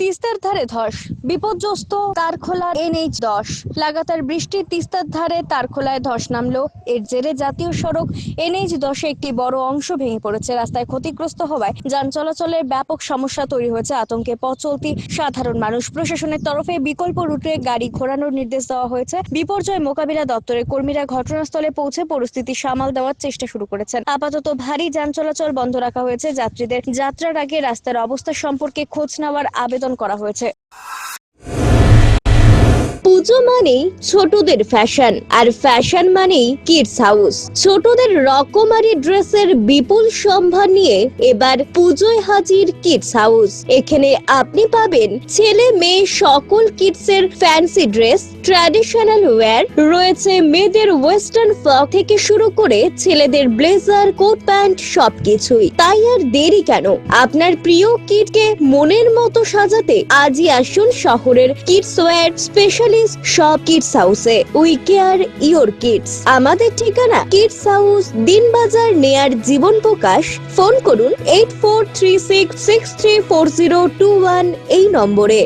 তিস্তার ধারে ধস, বিপর্যস্ত তারখোলা এনএইচ দশ। লাগাতার বৃষ্টি তিস্তার ধারে তারখোলায় ধস নামলো। এর জেরে জাতীয় সড়ক এনএইচ দশে একটি বড় অংশ ভেঙে পড়েছে। রাস্তায় ক্ষতিগ্রস্ত হওয়ায় যান চলাচলের ব্যাপক সমস্যা তৈরি হয়েছে। আতঙ্কে পথ চলতি সাধারণ মানুষ প্রশাসনের তরফে বিকল্প রুটে গাড়ি ঘোরানোর নির্দেশ দেওয়া হয়েছে। বিপর্যয় মোকাবিলা দপ্তরের কর্মীরা ঘটনাস্থলে পৌঁছে পরিস্থিতি সামাল দেওয়ার চেষ্টা শুরু করেছেন। আপাতত ভারী যান চলাচল বন্ধ রাখা হয়েছে। যাত্রীদের যাত্রার আগে রাস্তার অবস্থা সম্পর্কে খোঁজ নেওয়ার আবেদন করা হয়েছে। পুজো মানেই ছোটদের ফ্যাশন আর ফ্যাশন মানেই কিডস হাউস ছোটদের রকমারি ড্রেসের বিপুল সম্ভার নিয়ে এবার পুজোয় হাজির কিডস হাউস এখানে আপনি পাবেন ছেলে মেয়ে সকল কিডসের ফ্যান্সি ড্রেস ট্র্যাডিশনাল ওয়্যার রয়েছে মেয়েদের ওয়েস্টার্ন ফ্রক থেকে শুরু করে ছেলেদের ব্লেজার কোট প্যান্ট সবকিছুই। তাই আর দেরি কেন? আপনার প্রিয় কিডকে মনের মতো সাজাতে আজই আসুন শহরের কিডস ওয়্যার স্পেশালিস্ট সব কিডস হাউসে উই কেয়ার ইওর কিডস আমাদের ঠিকানা Kids House Dinbazar near Jiban Prakash. Phone করুন eight four three six six three four zero two one এই নম্বরে।